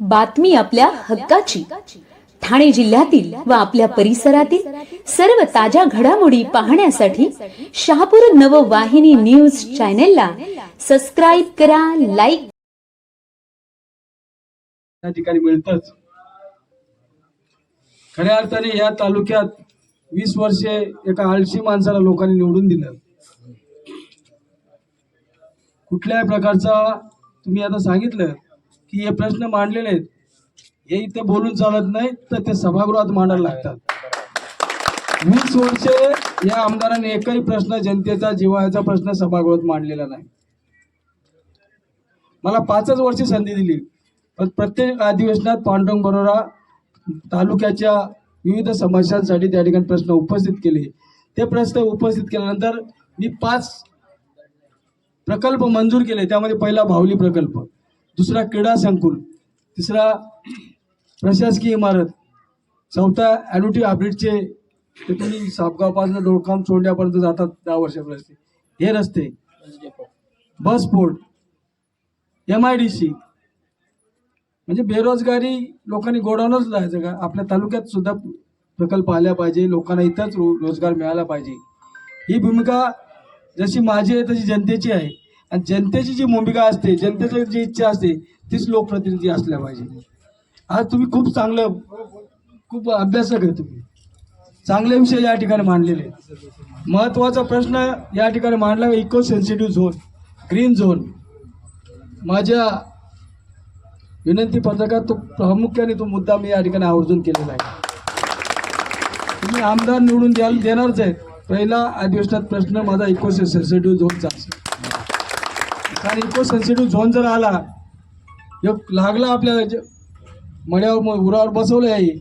बातमी आपल्या हक्काची. ठाणे जिल्ह्यातील व आपल्या परिसरातील सर्व ताज्या घडामोडी पाहण्यासाठी शहापूर नववाहिनी न्यूज चॅनेलला सबस्क्राईब करा लाईक या ठिकाणी मिळतच. खऱ्या अर्थाने या तालुक्यात वीस वर्षे एका आळशी माणसाला लोकांनी निवडून दिलं. कुठल्याही प्रकारचा तुम्ही आता सांगितलं की हे प्रश्न मांडलेले आहेत. हे इथे बोलून चालत नाही तर ते सभागृहात मांडायला लागतात. वीस वर्षे या आमदारांनी एकही प्रश्न जनतेचा जिव्हाळ्याचा प्रश्न सभागृहात मांडलेला नाही. मला पाचच वर्ष संधी दिली. पण प्रत्येक अधिवेशनात पांडुरंग बरोरा तालुक्याच्या विविध समस्यांसाठी त्या ठिकाणी प्रश्न उपस्थित केले. ते प्रश्न उपस्थित केल्यानंतर मी पाच प्रकल्प मंजूर केले. त्यामध्ये पहिला भावली प्रकल्प. दुसरा क्रीडा संकुल तिसरा प्रशासकीय इमारत चौथा ॲन्युटी अपडेटचे ते तुम्ही सापगावपासून डोळकाम सोडण्यापर्यंत जातात दहा वर्षापर्यंत. हे रस्ते bus port M I D C म्हणजे बेरोजगारी लोकांनी गोडावूनच जायचं का? आपल्या तालुक्यात सुद्धा प्रकल्प आल्या पाहिजे लोकांना इथंच रो रोजगार मिळाला पाहिजे. ही भूमिका जशी माझी आहे तशी जनतेची आहे. आणि जनतेची जी भूमिका असते जनतेची जी इच्छा असते तीच लोकप्रतिनिधी असल्या पाहिजे. आज तुम्ही खूप चांगलं खूप अभ्यासक आहे तुम्ही. चांगले विषय या ठिकाणी मांडलेले महत्त्वाचा प्रश्न या ठिकाणी मांडला eco sensitive zone green zone माझ्या विनंती पत्रकात तो प्रामुख्याने तो मुद्दा मी या ठिकाणी आवर्जून केलेला आहे. तुम्ही आमदार निवडून द्याल देणारच आहेत पहिला अधिवेशनात प्रश्न माझा इको सेन्सिटिव्ह झोनचा असेल. कारण इको सेन्सिटिव्ह झोन जर आला एक लागला आपल्या जे मड्यावर म- उरावर बसवलं आहे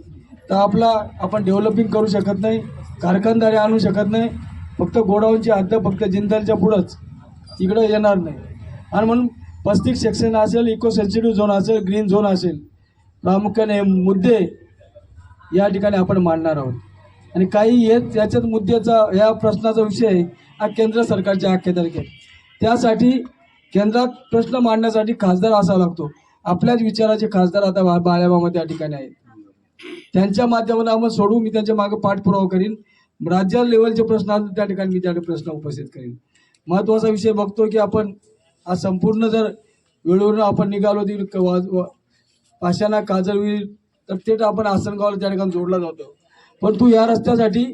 तर आपला आपण डेव्हलपिंग करू शकत नाही कारखानदारी आणू शकत नाही फक्त गोडाऊनची हद्द फक्त जिंदलच्या पुढंच. इकडं येणार नाही. आणि म्हणून पस्तीस सेक्शन असेल इको सेन्सिटिव्ह झोन असेल ग्रीन झोन असेल प्रामुख्याने हे मुद्दे या ठिकाणी आपण मांडणार आहोत. आणि काही हे त्याच्यात मुद्द्याचा या प्रश्नाचा विषय आहे हा केंद्र सरकारच्या अखत्यारीत त्यासाठी केंद्रात प्रश्न मांडण्यासाठी खासदार असावा लागतो. आपल्याच विचाराचे खासदार आता बा- बाळ्यामामा त्या ठिकाणी आहेत. त्यांच्या माध्यमातून आपण सोडू मी त्यांच्या मागे पाठपुरावा करीन. राज्य लेवलचे प्रश्न असतील त्या ठिकाणी मी त्या प्रश्न उपस्थित करीन. महत्त्वाचा विषय बघतो की आपण हा संपूर्ण जर वेळेवर आपण निघालो ती क- वा- होईल तर ते आपण आसनगावला त्या ठिकाणी जोडला जातो. परंतु या रस्त्यासाठी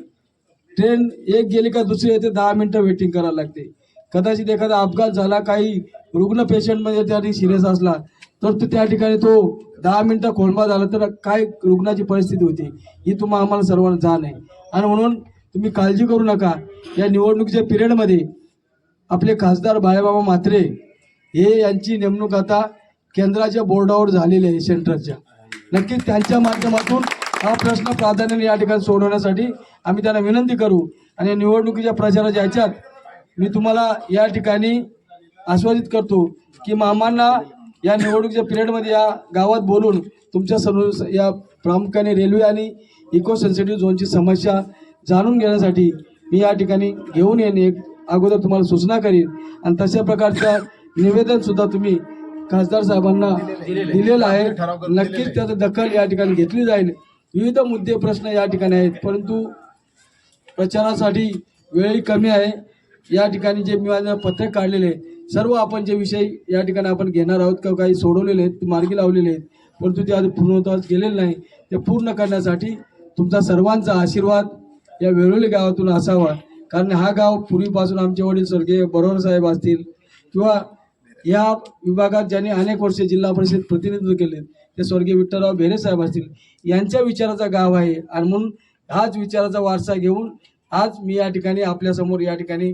ट्रेन एक गेली का दुसरी येते दहा मिनटं वेटिंग करायला लागते. कदाचित एखादा अपघात झाला काही रुग्ण पेशंटमध्ये त्या ठिकाणी सिरियस असला तर तो त्या ठिकाणी तो दहा मिनटं खोलबा झाला तर काय रुग्णाची परिस्थिती होती ही तुम्हा आम्हाला सर्वांना जाण आहे. आणि म्हणून तुम्ही काळजी करू नका. या निवडणुकीच्या पिरियडमध्ये आपले खासदार बाळेबाबा म्हात्रे हे यांची नेमणूक आता केंद्राच्या बोर्डावर झालेली आहे सेंट्रलच्या. नक्कीच त्यांच्या माध्यमातून हा प्रश्न प्राधान्याने या ठिकाणी सोडवण्यासाठी आम्ही त्यांना विनंती करू. आणि निवडणुकीच्या प्रचाराच्या ह्याच्यात मी तुम्हाला या ठिकाणी आश्वासित करतो की मामांना या निवडणुकीच्या पिरियडमध्ये या गावात बोलून तुमच्या सर्व या प्रामुख्याने रेल्वे आणि इको सेन्सिटिव्ह झोनची समस्या जाणून घेण्यासाठी मी या ठिकाणी घेऊन येणे अगोदर तुम्हाला सूचना करीन. आणि तशा प्रकारचं निवेदनसुद्धा तुम्ही खासदार साहेबांना दिलेलं आहे. नक्कीच त्याचं दखल या ठिकाणी घेतली जाईल. विविध मुद्दे प्रश्न या ठिकाणी आहेत परंतु प्रचारासाठी वेळही कमी आहे. या ठिकाणी जे मी माझं पत्रक काढलेले आहे, सर्व आपण जे विषय या ठिकाणी आपण घेणार आहोत किंवा काही सोडवलेले आहेत मार्गी लावलेले आहेत परंतु ते आज पूर्णत्वास गेलेले नाही ते पूर्ण करण्यासाठी तुमचा सर्वांचा आशीर्वाद या वेळोली गावातून असावा. कारण हा गाव पूर्वीपासून आमचे वडील स्वर्गीय बरोबर साहेब असतील किंवा या विभागात ज्यांनी अनेक वर्षे जिल्हा परिषद प्रतिनिधित्व केले ते स्वर्गीय विठ्ठलराव भेरे साहेब असतील यांच्या विचाराचा गाव आहे. आणि म्हणून हाच विचाराचा वारसा घेऊन आज मी या ठिकाणी आपल्यासमोर या ठिकाणी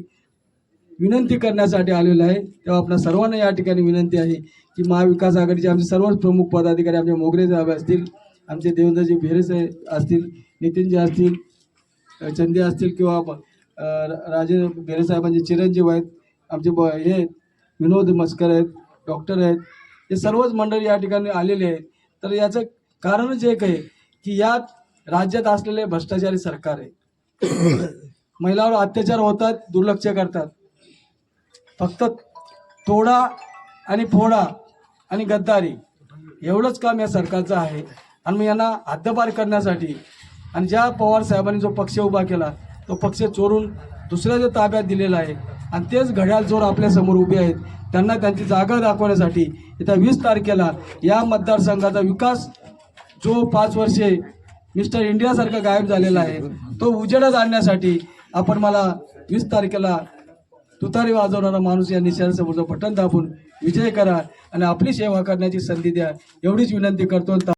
विनंती करण्यासाठी आलेलो आहे. तेव्हा आपल्या सर्वांना या ठिकाणी विनंती आहे की महाविकास आघाडीचे आमचे सर्वच प्रमुख पदाधिकारी आमचे मोगरे साहेब असतील आमचे देवेंद्रजी भेरे साहेब असतील नितीनजी असतील चंदे असतील किंवा राजे भेरे साहेबांचे म्हणजे चिरंजीव आहेत आमचे ब हे आहेत, विनोद मस्कर आहेत डॉक्टर आहेत हे सर्वच मंडळी या ठिकाणी आलेले आहेत. तर याचं कारणच एक आहे की यात राज्यात असलेले भ्रष्टाचारी सरकार आहे. महिलावर अत्याचार होतात दुर्लक्ष करतात. फक्त तोडा आणि फोडा आणि गद्दारी एवढंच काम या सरकारचं आहे. आणि मग यांना हद्दपार करण्यासाठी आणि ज्या पवार साहेबांनी जो पक्ष उभा केला तो पक्ष चोरून दुसऱ्याच्या ताब्यात दिलेला आहे आणि तेच घड्याळ चोर आपल्यासमोर उभे आहेत त्यांना त्यांची जागा दाखवण्यासाठी येत्या वीस तारखेला या मतदारसंघाचा विकास जो पाच वर्षे मिस्टर इंडियासारखा गायब झालेला आहे तो उजेडात आणण्यासाठी आपण मला वीस तारखेला तुतारी वाजवणारा माणूस या निशाणासमोरचं बटन दाबून विजय करा आणि आपली सेवा करण्याची संधी द्या. एवढीच विनंती करतो